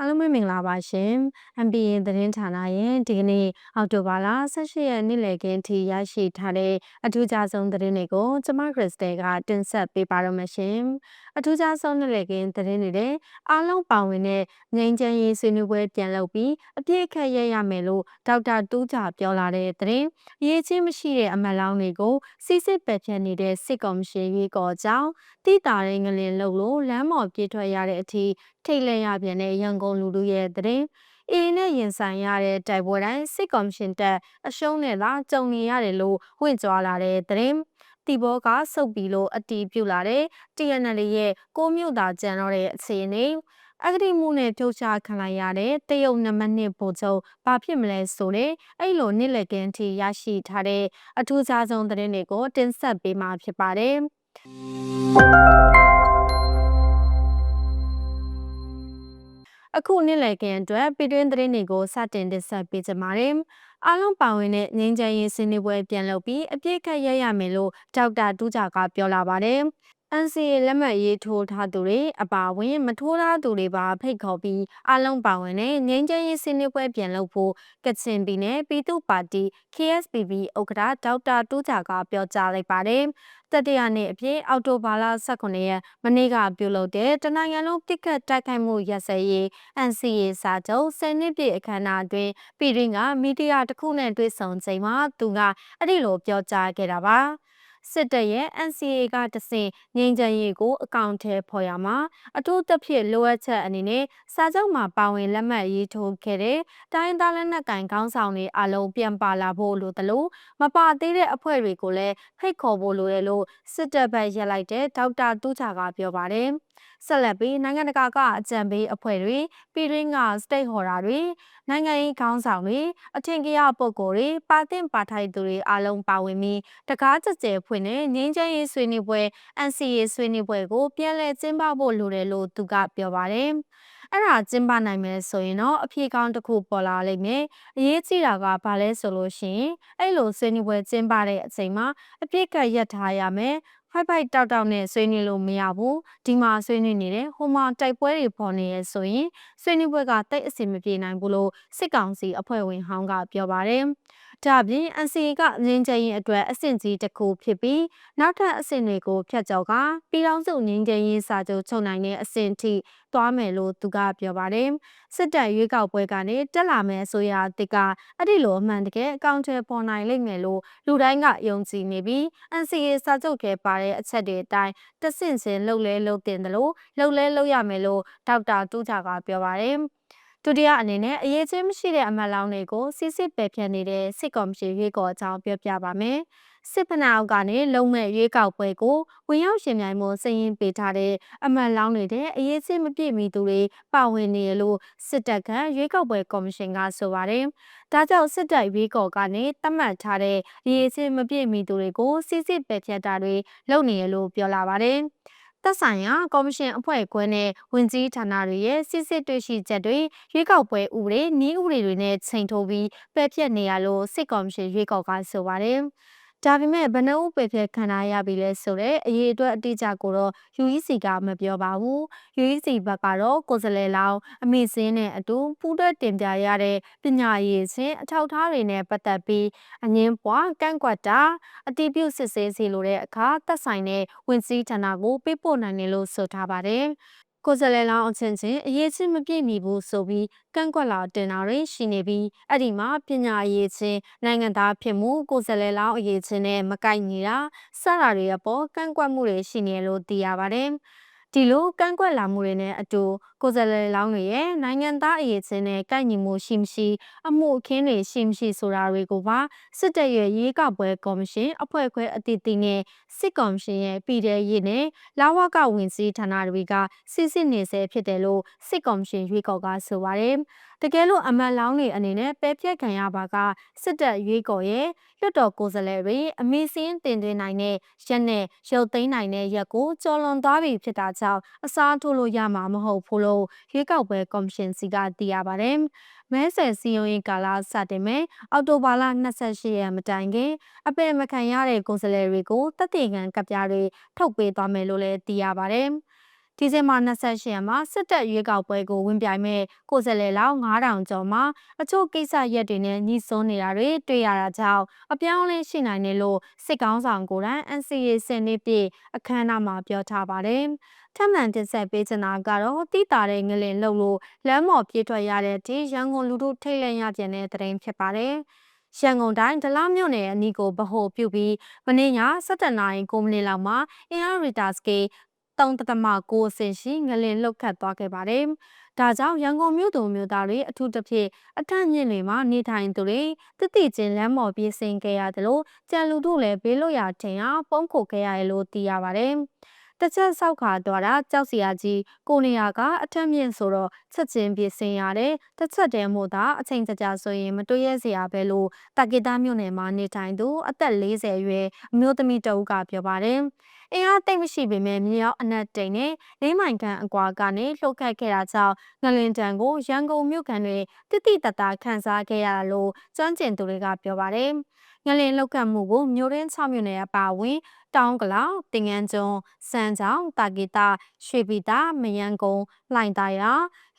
အားလုံးပဲမင်္ဂလာပါရှင် MBA သတင်းဌာနရဲ့ဒီကနေ့အောက်တိုဘာလ18ရက်နေ့လည်ခင်းထိရရှိထားတဲ့အထူးခြားဆုံးသတင်းတွေကိုကျမခရစ်စတယ်ကတင်ဆက်ပေးပါရမရှင်အထူးခြားဆုံးနေ့လည်ခင်းသတင်းတွေနဲ့အားလုံးပါဝင်တဲ့ငိမ့်ချမ်းရေးဆွေးနွေးပွဲပြန်လုပ်ပြီးအပြည့်အခက်ရရမယ်လို့ဒေါက်တာတူးကြပြောလာတဲ့သတင်းရေးချင်းမရှိတဲ့အမတ်လောင်းတွေကိုစစ်စစ်ပယ်ဖြတ်နေတဲ့စစ်ကော်မရှင်ရွေးကော်ကြောင်းတိတာတဲ့ငလင်လှုပ်လို့လမ်းမော်ပြေးထွက်ရတဲ့အထိ ထိတ်လန့်ရပြန်တဲ့ရန်ကုန်လူလူရဲ့သတင်းအင်းနဲ့ရင်ဆိုင်ရတဲ့တိုက်ပွဲတိုင်းစစ်ကော်မရှင်တပ်အရှုံးနဲ့သာကြုံနေရတယ်လို့ဝင့်ကြွားလာတဲ့သတင်းတီဘောကစုပ်ပြီးလို့အတီးပြုတ်လာတဲ့ TNL ရဲ့ကိုမြို့သာကျန်တော့တဲ့အခြေအနေအဂတိမှုနဲ့ပြုတ်ချခံလိုက်ရတဲ့တရုတ်နံပါတ်1ဗိုလ်ချုပ်ဘာဖြစ်မလဲဆိုတဲ့အဲ့လိုနေ့လည်ကင်းထိရရှိထားတဲ့အထူးခြားဆုံးသတင်းတွေကိုတင်ဆက်ပေးမှာဖြစ်ပါတယ် အခုနေ့လည်ကင်းအတွက်ပြည်တွင်းသတင်းတွေကိုစတင်တင်ဆက်ပေးကြပါမယ်။အားလုံးပါဝင်တဲ့ငင်းချင်ရေးစင်းပွဲပြန်လုပ်ပြီးအပြည့်ခတ်ရရမယ်လို့ဒေါက်တာတူးကြကပြောလာပါတယ်။ NCA လက်မှတ်ရေးထိုးထားသူတွေအပါအဝင်မထိုးထားသူတွေပါဖိတ်ခေါ်ပြီးအလုံးပါဝင်တဲ့ငင်းချမ်းရေးစင်းပွဲပြန်လုပ်ဖို့ကချင်ပြည်နယ်ပြည်သူ့ပါတီ KSPB ဥက္ကဋ္ဌဒေါက်တာတူးကြကပြောကြားလိုက်ပါတယ်။တတိယနေ့အဖြစ်အော်တိုဘာလ18ရက်မနေ့ကပြုလုပ်တဲ့တနိုင်ငံလုံးပြစ်ခတ်တိုက်ခိုက်မှုရက်စဲရေး NCA စာချုပ်10နှစ်ပြည့်အခမ်းအနားအတွင်းပြည်တွင်းကမီဒီယာတစ်ခုနဲ့တွေ့ဆုံချိန်မှာသူကအဲ့ဒီလိုပြောကြားခဲ့တာပါ။ စစ်တပ်ရဲ့ NCA ကတဆင့်ငြိမ်းချမ်းရေးကိုအကောင့်ထဲဖော်ရမှာအထူးသဖြင့်လိုအပ်ချက်အနေနဲ့စာချုပ်မှာပါဝင်လက်မှတ်ရေးထိုးခဲ့တဲ့တိုင်းသားလက်နက်ကိုင်ခေါင်းဆောင်တွေအလုံးပြန်ပါလာဖို့လိုသလိုမပါသေးတဲ့အဖွဲ့တွေကိုလည်းဖိတ်ခေါ်ဖို့လိုတယ်လို့စစ်တပ်ဘက်ရက်လိုက်တဲ့ဒေါက်တာတူးချာကပြောပါတယ်။ ဆက်လက်ပြီးနိုင်ငံတကာကအကြံပေးအဖွဲ့တွေပြည်တွင်းက stakeholder တွေနိုင်ငံရေးခေါင်းဆောင်တွေအထင်ကရပုဂ္ဂိုလ်တွေပါတင်ပါထိုက်သူတွေအားလုံးပါဝင်ပြီးတကားကြကြဲဖွင့်တဲ့ငင်းချမ်းရေးဆွေးနွေးပွဲ NCA ဆွေးနွေးပွဲကိုပြန်လည်ကျင်းပဖို့လိုတယ်လို့သူကပြောပါတယ်အဲ့ဒါကျင်းပနိုင်မယ်ဆိုရင်တော့အဖြေကောင်းတစ်ခုပေါ်လာလိမ့်မယ်အရေးကြီးတာကဘာလဲဆိုလို့ရှိရင်အဲ့လိုဆွေးနွေးပွဲကျင်းပတဲ့အချိန်မှာအပြစ်ကရပ်ထားရမယ် ဖိုက်ဖိုက်တောက်တောက်နဲ့ဆွေးနွေးလို့မရဘူးဒီမှာဆွေးနွေးနေတဲ့ဟိုမှာတိုက်ပွဲတွေပေါ်နေရဆိုရင်ဆွေးနွေးပွဲကတိတ်အဆင်မပြေနိုင်ဘူးလို့စစ်ကောင်စီအဖွဲ့ဝင်ဟောင်းကပြောပါတယ် ဒါပြင် NCA ကငင်းချင်ရင်အတွက်အဆင့်ကြီးတစ်ခုဖြစ်ပြီးနောက်ထပ်အဆင့်တွေကိုဖျက်ကျော်ကပြည်ထောင်စုငင်းချင်ရင်စာချုပ်ချုပ်နိုင်တဲ့အဆင့်ထိသွားမယ်လို့သူကပြောပါတယ်စစ်တပ်ရွေးကောက်ပွဲကနေတက်လာမယ်ဆိုရာတစ်ကအဲ့ဒီလိုအမှန်တကယ်အကောင့်ထဲပေါ်နိုင်လိမ့်မယ်လို့လူတိုင်းကယုံကြည်နေပြီး NCA စာချုပ်ထဲပါတဲ့အချက်တွေအတိုင်းတဆင့်ချင်းလှုပ်လဲလှုပ်တင်တယ်လို့လှုပ်လဲလှုပ်ရမယ်လို့ဒေါက်တာတူးချာကပြောပါတယ် ဒုတိယအနေနဲ့အရေးချင်းမရှိတဲ့အမတ်လောင်းတွေကိုစစ်စစ်ပယ်ဖြတ်နေတဲ့စစ်ကော်မရှင်ရွေးကော်အကြောင်းပြောပြပါမယ်။စစ်ဖနာအောက်ကနေလုံမဲ့ရွေးကောက်ပွဲကိုဝင်ရောက်ရှင်ပြိုင်မှုစည်ရင်ပေးထားတဲ့အမတ်လောင်းတွေတဲ့အရေးချင်းမပြည့်မီသူတွေပါဝင်နေရလို့စစ်တပ်ကရွေးကောက်ပွဲကော်မရှင်ကဆိုပါတယ်။ဒါကြောင့်စစ်တပ်ရွေးကော်ကနေတတ်မှတ်ထားတဲ့ရေးချင်းမပြည့်မီသူတွေကိုစစ်စစ်ပယ်ဖြတ်တာတွေလုပ်နေရလို့ပြောလာပါတယ်။ သက်ဆိုင်ရာကော်မရှင်အဖွဲ့ခွဲနဲ့ဝင်ကြီးဌာနတွေရဲ့စစ်စစ်တွေ့ရှိချက်တွေရွေးကောက်ပွဲဥပဒေနည်းဥပဒေတွေနဲ့ချိန်ထိုးပြီးပယ်ဖျက်နေရလို့စစ်ကော်မရှင်ရွေးကောက်ကဆိုပါတယ်။ ဒါပေမဲ့ဘဏ္ဍဥပယ်ဖျက်ခံရပြီလဲဆိုတော့အရေးအတွက်အတိအကျကိုတော့ UEC ကမပြောပါဘူး UEC ဘက်ကတော့ကိုယ်စားလှယ်လောင်းအမိစင်းနဲ့အတူပူးတွဲတင်ပြရတဲ့ပညာရေးချင်းအထောက်ထားတွေနဲ့ပတ်သက်ပြီးအငင်းပွားကန့်ကွက်တာအတိပြုစစ်ဆေးစီလိုတဲ့အခါသက်ဆိုင်တဲ့ဝင်စည်းဌာနကိုပေးပို့နိုင်တယ်လို့ဆိုထားပါတယ် ကိုယ်စားလှယ်လောင်းအချင်းချင်းအရေးချင်းမပြည့်မီဘူးဆိုပြီးကန့်ကွက်လာတင်တာတွေရှိနေပြီးအဲ့ဒီမှာပညာရေးချင်းနိုင်ငံသားဖြစ်မှုကိုယ်စားလှယ်လောင်းအရေးချင်းနဲ့မကိုက်ညီတာစတာတွေအပေါ်ကန့်ကွက်မှုတွေရှိနေလို့သိရပါတယ်။ ဒီလိုကန့်ကွက်လာမှုတွေနဲ့အတူကိုယ်စားလှယ်လောင်းတွေရဲ့နိုင်ငံသားအရေးချင်းနဲ့ကိုက်ညီမှုရှိမရှိအမှုအခင်းတွေရှိမရှိဆိုတာတွေကိုပါစစ်တပ်ရဲ့ရေးကောက်ပွဲကော်မရှင်အဖွဲ့ခွဲအသီးသီးနဲ့စစ်ကော်မရှင်ရဲ့ပြည်ထရေးနဲ့လာဝကဝင်စည်းဌာနတွေကစစ်စစ်နေဆဲဖြစ်တယ်လို့စစ်ကော်မရှင်ရွေးကော်ကဆိုပါတယ်တကယ်လို့အမတ်လောင်းတွေအနေနဲ့ပဲပြက်ခံရပါကစစ်တပ်ရွေးကော်ရဲ့လွတ်တော်ကိုယ်စားလှယ်တွေအမီစင်းတင်သွင်းနိုင်တဲ့ရက်နဲ့ရုပ်သိမ်းနိုင်တဲ့ရက်ကိုကျော်လွန်သွားပြီဖြစ်တာကြောင့်အစားထိုးလို့ရမှာမဟုတ်ဘူးလို့ရွေးကောက်ပွဲကော်မရှင်စီကသိရပါတယ်။မဲဆယ်စီယုံရင်ကာလစတင်မဲ့အောက်တိုဘာလ28ရက်မတိုင်ခင်အပယ်မခံရတဲ့ကိုယ်စားလှယ်တွေကိုတပ်တေခံကပ်ပြားတွေထုတ်ပေးသွားမယ်လို့လည်းသိရပါတယ်။ ဒီဇင်ဘာ28ရက်မှာစစ်တပ်ရွေးကောက်ပွဲကိုဝင်ပြိုင်မဲ့ကိုယ်စားလှယ်လောက်9000ကျော်မှာအချို့ကိစ္စရက်တွေနဲ့ညှိစွန်းနေတာတွေတွေ့ရတာကြောင့်အပြောင်းအလဲရှိနိုင်တယ်လို့စစ်ကောင်းဆောင်ကိုယ်တိုင် NCA စနစ်ပြည့်အခမ်းအနားမှာပြောထားပါတယ်။ထပ်မံတင်ဆက်ပေးချင်တာကတော့တိတာတဲ့ငလင်လှုပ်လို့လမ်းမော်ပြေးထွက်ရတဲ့အထိရန်ကုန်လူထုထိတ်လန့်ရပြန်တဲ့တဲ့ရင်ဖြစ်ပါတယ်။ရန်ကုန်တိုင်းဒလမြို့နယ်အနီးကိုဗဟိုပြုပြီးမနေ့ည7:00နာရီ9မိနစ်လောက်မှာအင်အားရီတာစကေ 3.9အဆင့်ရှိငလင်လှုပ်ခတ်သွားခဲ့ပါတယ်။ဒါကြောင့်ရန်ကုန်မြို့သူမြို့သားတွေအထူးသဖြင့်အထက်မြင့်တွေမှာနေထိုင်သူတွေတတိချင်းလမ်းမော်ပြေးဆင်းခဲ့ရတယ်လို့ကြံလူတို့လည်းဘေးလွတ်ရာထင်အောင်ပုံခိုခဲ့ရတယ်လို့သိရပါတယ်။ တစ်ချက်ဆောက်ခါသွားတာကြောက်စရာကြီးကိုနေရာကအထက်မြင့်ဆိုတော့ချက်ချင်းပြေးဆင်းရတယ်တစ်ချက်တည်းမို့သာအချိန်ကြာကြာဆိုရင်မတွေ့ရစရာပဲလို့တာဂီတာမြို့နယ်မှာနေထိုင်သူအသက်40အရွယ်အမျိုးသမီးတဦးကပြောပါတယ်အင်အားတိတ်မရှိပေမဲ့မြေရောက်အနက်တိန်နဲ့လေးမိုင်ခန့်အကွာကနေလှုပ်ခတ်ခဲ့တာကြောင့်ငလင်တန်ကိုရန်ကုန်မြို့ကန်တွေတိတိတတ်တာခန်းစားခဲ့ရတာလို့ကျွမ်းကျင်သူတွေကပြောပါတယ် ငလင်လောက်ကမှုကိုမြို့ရင်း6မြို့နယ်အပါအဝင် တောင်ကလောက်တင်ငန်းကျွန်းစံချောင်းတာဂီတာရွှေပြည်တာမယန်းကုန်းလှိုင်သာယာ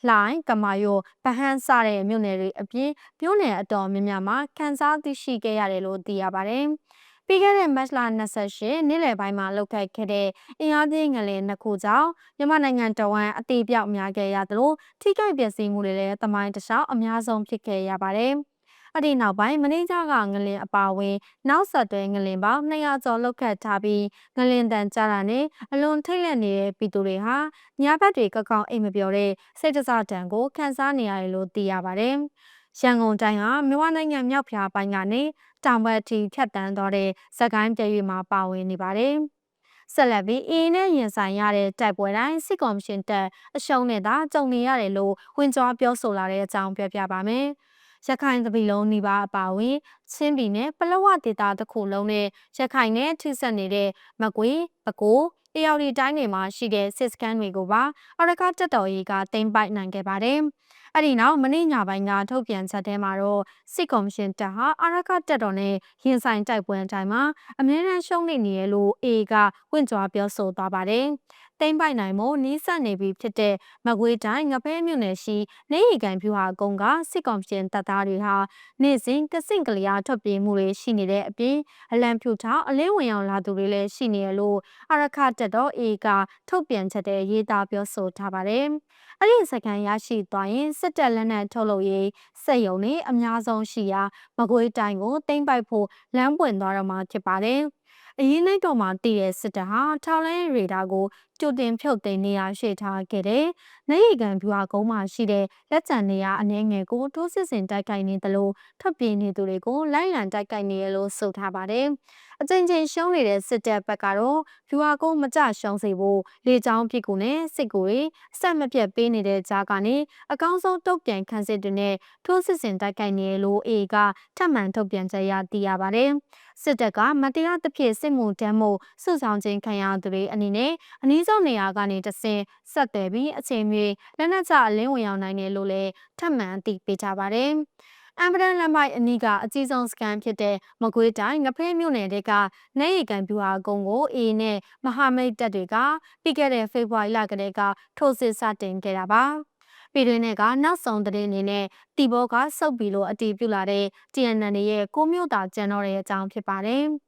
လှိုင်ကမာယောဗဟန်းစတဲ့မြို့နယ်တွေအပြင်မြို့နယ်အတော်များများမှာခန်းစားသိရှိခဲ့ရတယ်လို့သိရပါတယ်။ပြီးခဲ့တဲ့မတ်လ28နေ့လယ်ပိုင်းမှာလောက်ခဲ့ခဲ့တဲ့အင်အားကြီးငလင်နှစ်ခုကြောင့်မြန်မာနိုင်ငံတဝန်းအသေးပြောက်များခဲ့ရသလိုထိခိုက်ပျက်စီးမှုတွေလည်းတမိုင်းတခြားအများဆုံးဖြစ်ခဲ့ရပါတယ်။ အဲ့ဒီနောက်ပိုင်းမင်းကြားကငလင်အပါဝင် နောက်ဆက်တွဲငလင်ပေါင်း200ကျော်လောက်ခတ်ထားပြီးငလင်တန်ကြတာနဲ့အလွန်ထိတ်လန့်နေတဲ့ပြည်သူတွေဟာညဘက်တွေကကောက်အိမ်မပြောတဲ့စိတ်တစတံကိုခန်းစားနေရတယ်လို့သိရပါတယ်။ရန်ကုန်တိုင်းဟာမြန်မာနိုင်ငံမြောက်ဖြားပိုင်းကနေတောင်ဘက်ထိဖြတ်တန်းသွားတဲ့စကိုင်းပြည်ရွေမှာပါဝင်နေပါတယ်။ဆက်လက်ပြီးအင်းနဲ့ရင်ဆိုင်ရတဲ့တိုက်ပွဲတိုင်းစစ်ကော်မရှင်တပ်အရှုံးနဲ့သာကြုံနေရတယ်လို့ဝင်ကြွားပြောဆိုလာတဲ့အကြောင်းပြောပြပါမယ်။ ရခိုင်ပြည်လုံးနေပါအပါဝင်ချင်းပြည်နယ်ပလောဝဒေသတစ်ခုလုံးနဲ့ရခိုင်နဲ့ထိစပ်နေတဲ့မကွေပကိုတယောက်ဒီတိုင်းတွေမှာရှိတဲ့စစ်စခန်းတွေကိုပါအရကတက်တော်ကြီးကတင်ပိုက်နိုင်ခဲ့ပါတယ်။အဲ့ဒီနောက်မနေ့ညပိုင်းကထုတ်ပြန်ချက်ထဲမှာတော့စစ်ကော်မရှင်တပ်ဟာအရကတက်တော်နဲ့ရင်ဆိုင်တိုက်ပွဲအတိုင်းမှာအမြဲတမ်းရှုံးနေနေရလို့ A ကဝင့်ကြွားပြောဆိုသွားပါတယ်။ တိမ့်ပိုက်နိုင်မှုနီးစပ်နေပြီဖြစ်တဲ့မကွေးတိုင်းငပဲမြို့နယ်ရှိနေရီကန်ဖြူဟာကုန်းကစစ်ကောင်ရှင်တပ်သားတွေဟာနေ့စဉ်ကစင့်ကလျာထွက်ပြေးမှုတွေရှိနေတဲ့အပြင်အလံဖြူထောင်အလင်းဝင်အောင်လာသူတွေလည်းရှိနေရလို့အရခတက်တော့အေကထုတ်ပြန်ချက်တဲ့ရေးသားပြောဆိုထားပါတယ်။အဲ့ဒီစကန်ရရှိသွားရင်စစ်တပ်လက်နက်ထုတ်လုပ်ရေးစက်ရုံတွေအများဆုံးရှိရာမကွေးတိုင်းကိုတင်ပိုက်ဖို့လမ်းပွင့်သွားတော့မှာဖြစ်ပါတယ်။အရင်လိုက်တော့မှတည်တဲ့စစ်တပ်ဟာထောင်လိုင်းရေဒါကို ကြိုတင်ဖြုတ်သိမ်းနေရရှိထားခဲ့တဲ့။နေရီကန်ဗျူဟာကုန်းမှာရှိတဲ့လက်ကျန်နေရအနေငယ်ကိုတိုးစစ်စင်တိုက်ခိုက်နေသလိုထပ်ပြေးနေသူတွေကိုလိုက်လံတိုက်ခိုက်နေရလို့ဆိုထားပါတယ်။အကြိမ်ကြိမ်ရှုံးနေတဲ့စစ်တပ်ဘက်ကတော့ဗျူဟာကုန်းမကြရှုံးစေဖို့လေကြောင်းပစ်ကူနဲ့စစ်ကူတွေအဆက်မပြတ်ပေးနေတဲ့ကြားကနေအကောင်းဆုံးတုတ်ပြန်ခန်းစစ်တွေနဲ့ထိုးစစ်စင်တိုက်ခိုက်နေလို့ A ကထပ်မံထုတ်ပြန်ချက်ရသိရပါတယ်။စစ်တပ်ကမတရားသဖြင့်စစ်မှုတမ်းမှုစုဆောင်ခြင်းခံရသူတွေအနေနဲ့အနည်းဆုံးနေရာကနေတဆင့်ဆက်သွယ်ပြီးအချိန်မြေလက်နက်ချအလင်းဝင်ရောက်နိုင်တယ်လို့လည်းထပ်မံအသိပေးကြပါတယ်။အမ်ဘရန်လမိုက်အနီးကအကြီးဆုံးစကန်ဖြစ်တဲ့မကွေးတိုင်းငဖဲမြို့နယ်ကနေရီကန်ပြူဟာကုန်းကိုအေနဲ့မဟာမိတ်တပ်တွေကပြီးခဲ့တဲ့ဖေဖော်ဝါရီလကတည်းကထိုးစစ်စတင်ခဲ့တာပါ။ပြည်တွင်းကနောက်ဆုံးသတင်းအနေနဲ့တီဘောကစုပ်ပြီးလို့အတီးပြုလာတဲ့ TNN ရဲ့ကိုမျိုးတာကျန်တော့တဲ့အကြောင်းဖြစ်ပါတယ်။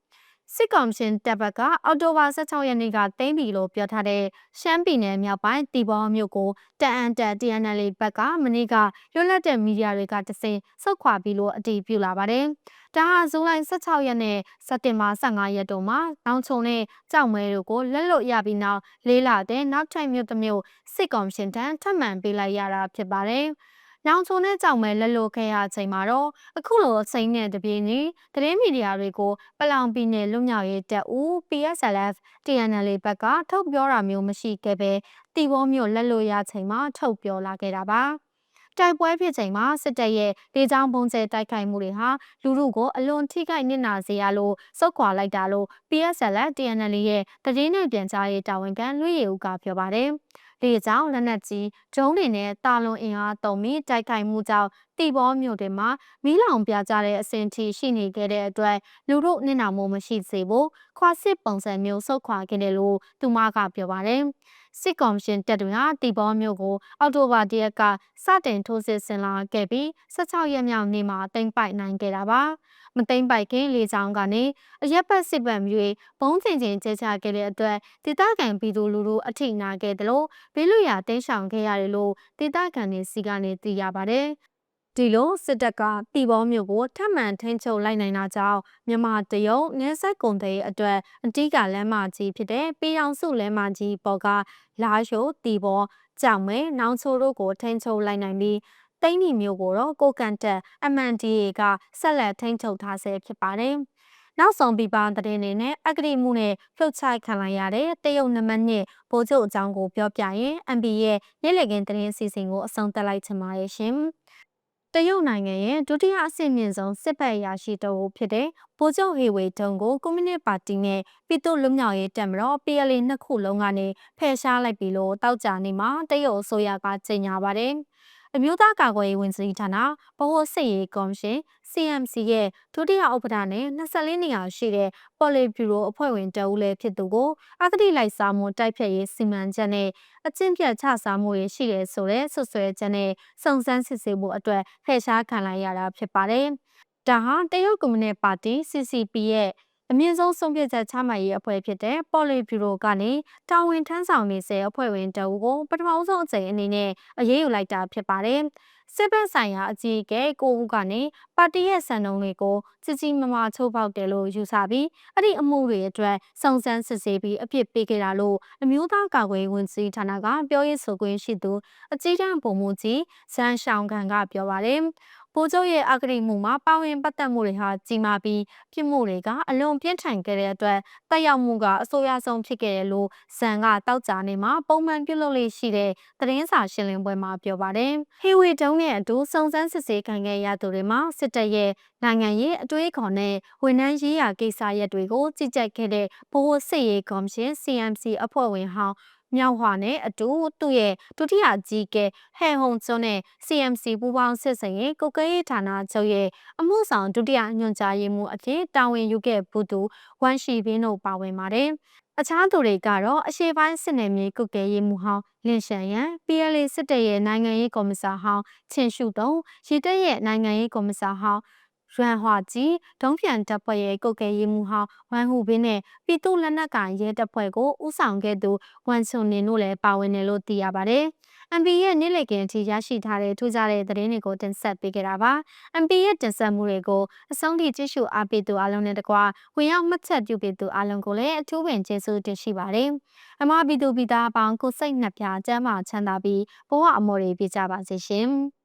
စစ်ကောင်ရှင်တပ်ဘက်ကအော်တိုဘာ16ရက်နေ့ကတင်းပြီလို့ပြောထားတဲ့ရှမ်းပြည်နယ်မြောက်ပိုင်းတီဘောမြို့ကိုတအန်တက် TNL ဘက်ကမနေ့ကလွတ်လပ်တဲ့မီဒီယာတွေကတစင်ဆုတ်ခွာပြီးလို့အတီးပြုလာပါတယ်။ဒါဟာဇူလိုင်16ရက်နဲ့စက်တင်ဘာ15ရက်တို့မှာနောင်ချုံနဲ့ကြောက်မဲတို့ကိုလက်လွတ်ရပြီးနောက်လေးလာတဲ့နောက်ထပ်မြို့တစ်မြို့စစ်ကော်မရှင်ထံထပ်မံပေးလိုက်ရတာဖြစ်ပါတယ်။ နောင်ချုံနဲ့ကြောက်မဲလက်လွတ်ခဲ့ရချိန်မှာတော့အခုလိုစိန်နဲ့တပြေးညီသတင်းမီဒီယာတွေကိုပလောင်ပြည်နယ်လွတ်မြောက်ရေးတပ်ဦး PSLF TNL ဘက်ကထုတ်ပြောတာမျိုးမရှိခဲ့ပဲတီဘောမျိုးလက်လွတ်ရချိန်မှာထုတ်ပြောလာခဲ့တာပါ။တိုက်ပွဲဖြစ်ချိန်မှာစစ်တပ်ရဲ့လေကြောင်းပုံကျဲတိုက်ခိုက်မှုတွေဟာလူထုကိုအလွန်ထိခိုက်နစ်နာစေရလို့စုတ်ခွာလိုက်တာလို့ PSL TNL ရဲ့တည်င်းနဲ့ပြန်ကြားရေးတာဝန်ခံလွေရည်ဦးကပြောပါတယ်။ လေကြောင်းလက်နက်ကြီးဂျုံးတွေနဲ့တာလွန်အင်အားတုံပြီးတိုက်ခိုက်မှုကြောင့်တီဘောမြို့တွေမှာမီးလောင်ပြကြတဲ့အဆင့်ထိရှိနေခဲ့တဲ့အတွက်လူတို့နစ်နာမှုမရှိစေဖို့ခွာစစ်ပုံစံမျိုးစုတ်ခွာခဲ့တယ်လို့သူမကပြောပါတယ်။ စစ်ကော်မရှင်တပ်တွေဟာတီဘောမြို့ကိုအောက်တိုဘာ၁ရက်ကစတင်ထိုးစစ်ဆင်လာခဲ့ပြီး16ရက်မြောက်နေ့မှာတင်ပိုက်နိုင်ခဲ့တာပါမသိမ့်ပိုက်ခင်လေကြောင်းကနေအရက်ပတ်စစ်ပတ်မျိုးဘုံကျင်ကျင်ကျဲချခဲ့တဲ့အတွက်ဒေသခံပြည်သူလူထုအထိနာခဲ့တယ်လို့ဘေးလွရာတင်းရှောင်ခဲ့ရတယ်လို့ဒေသခံတွေစီကနေသိရပါတယ် ဒီလိုစစ်တပ်ကတီဘောမျိုးကိုထပ်မံထိန်းချုပ်လိုက်နိုင်တာကြောင့်မြန်မာတရုတ်နယ်စပ်ကုန်သွယ်ရေးအတွက်အတိကလမ်းမကြီးဖြစ်တဲ့ပြည်အောင်စုလမ်းမကြီးပေါ်ကလာရှိုးတီဘောကြောင်မဲနောင်ချိုတို့ကိုထိန်းချုပ်လိုက်နိုင်ပြီးတိန်းနီမျိုးကိုတော့ကိုကန်တက် MNDA ကဆက်လက်ထိန်းချုပ်ထားဆဲဖြစ်ပါတယ်။နောက်ဆုံးပြပသတင်းတွေနဲ့အဂတိမှုနဲ့ဖြုတ်ချခံလိုက်ရတဲ့တရုတ်နံပါတ်1ဗိုလ်ချုပ်အကြောင်းကိုပြောပြရင် MB ရဲ့နေ့လည်ခင်းသတင်းအစီအစဉ်ကိုအဆုံးသတ်လိုက်ချင်ပါတယ်ရှင်။ တရုတ်နိုင်ငံရဲ့ဒုတိယအဆင့်မြင့်ဆုံးစစ်ဘက်အရာရှိတအုပ်ဖြစ်တဲ့ဗိုလ်ချုပ်ဟေဝေတုံကိုကွန်မြူနစ်ပါတီနဲ့ပြည်သူ့လူမျိုးရေးတပ်မတော် PLA နှစ်ခုလုံးကနေဖယ်ရှားလိုက်ပြီလို့တောက်ကြနေမှာတရုတ်အစိုးရကကြေညာပါတယ်။ အမျိုးသားကာကွယ်ရေးဝန်ကြီးဌာနဗဟိုစစ်ရေးကော်မရှင် CMC ရဲ့ဒုတိယဥက္ကဋ္ဌနဲ့24နေရာရှိတဲ့ပေါ်လီဘျူရိုအဖွဲ့ဝင်တဦးလည်းဖြစ်သူကိုအဂတိလိုက်စားမှုတိုက်ဖျက်ရေးစီမံချက်နဲ့အကျင့်ပြတ်ချစားမှုတွေရှိတယ်ဆိုတဲ့ဆွဆွဲချက်နဲ့စုံစမ်းစစ်ဆေးမှုအတွက်ဖယ်ရှားခံလိုက်ရတာဖြစ်ပါတယ်။ဒါဟာတရုတ်ကွန်မြူနစ်ပါတီ CCP ရဲ့ အမြင့်ဆုံးဆုံးဖြတ်ချက်ချမှတ်ရေးအဖွဲ့ဖြစ်တဲ့ပေါ်လီဘျူရိုကနေတာဝန်ထမ်းဆောင်နေစေအဖွဲ့ဝင်တအုပ်ကိုပထမဆုံးအကြိမ်အနေနဲ့အရေးယူလိုက်တာဖြစ်ပါတယ်။စစ်ဘက်ဆိုင်ရာအကြီးအကဲကိုဦးကနေပါတီရဲ့စံနှုန်းတွေကိုကြီးကြီးမားမားချိုးဖောက်တယ်လို့ယူဆပြီးအဲ့ဒီအမှုတွေအတွက်စုံစမ်းစစ်ဆေးပြီးအပြစ်ပေးခဲ့တာလို့အမျိုးသားကာကွယ်ရေးဝန်ကြီးဌာနကပြောရေးဆိုခွင့်ရှိသူအကြီးတန်းဗိုလ်မှူးကြီးဇန်ရှောင်းကန်ကပြောပါတယ်။ ဗိုလ်ချုပ်ရဲ့အဂတိမှုမှာပါဝင်ပတ်သက်မှုတွေဟာကြီးမားပြီးပြစ်မှုတွေကအလွန်ပြင်းထန်ခဲ့တဲ့အတွက်တက်ရောက်မှုကအဆိုးရွားဆုံးဖြစ်ခဲ့တယ်လို့ဇန်ကတောက်ကြနေမှာပုံမှန်ပြုလုပ်လေးရှိတဲ့သတင်းစာရှင်းလင်းပွဲမှာပြောပါတယ်။ဟေဝီတုံးနဲ့အတူစုံစမ်းစစ်ဆေးခံခဲ့ရသူတွေမှာစစ်တပ်ရဲ့နိုင်ငံရေးအတွေးခေါ်နဲ့ဝန်ထမ်းရေးရာကိစ္စရပ်တွေကိုကြီးကြပ်ခဲ့တဲ့ဗဟိုစစ်ရေးကော်မရှင် CMC အဖွဲ့ဝင်ဟောင်း မြောက်ဟွာနဲ့အတူသူ့ရဲ့ဒုတိယအကြီးကဲဟဲဟုံကျွန်းနဲ့ CMC ပူးပေါင်းစစ်စင်ရေးကုတ်ကဲရေးဌာနချုပ်ရဲ့အမှုဆောင်ဒုတိယညွှန်ကြားရေးမှူးအဖြစ်တာဝန်ယူခဲ့ဘူးသူဝမ်ရှီဘင်းတို့ပါဝင်ပါတယ်။အခြားသူတွေကတော့အရှေ့ပိုင်းစစ်နယ်မြေကုတ်ကဲရေးမှူးဟောင်းလင်ရှန်ရန် PLA စစ်တပ်ရဲ့နိုင်ငံရေးကော်မဆာဟောင်းချင်းရှုတုံရည်တက်ရဲ့နိုင်ငံရေးကော်မဆာဟောင်း ရွမ်ဟွာကြီးဒုံးပြန်တပ်ဖွဲ့ရဲ့ကုတ်ကဲရေးမှူးဟောင်းဝမ်ဟူဘင်းနဲ့ပြည်သူ့လက်နက်ကိုင်ရဲတပ်ဖွဲ့ကိုဦးဆောင်ခဲ့သူဝမ်ဆွန်နင်တို့လည်းပါဝင်တယ်လို့သိရပါတယ်။ MP ရဲ့နေ့လည်ခင်းအထိရရှိထားတဲ့ထူးခြားတဲ့သတင်းတွေကိုတင်ဆက်ပေးခဲ့တာပါ။ MP ရဲ့တင်ဆက်မှုတွေကိုအဆုံးထိကြည့်ရှုအားပေးသူအားလုံးနဲ့တကွာဝင်ရောက်မှတ်ချက်ပြုပေးသူအားလုံးကိုလည်းအထူးပင်ကျေးဇူးတင်ရှိပါတယ်။အမပြည်သူပြည်သားအပေါင်းကိုစိတ်နှပြကျမ်းမာချမ်းသာပြီးဘဝအမော်တွေပြကြပါစေရှင်။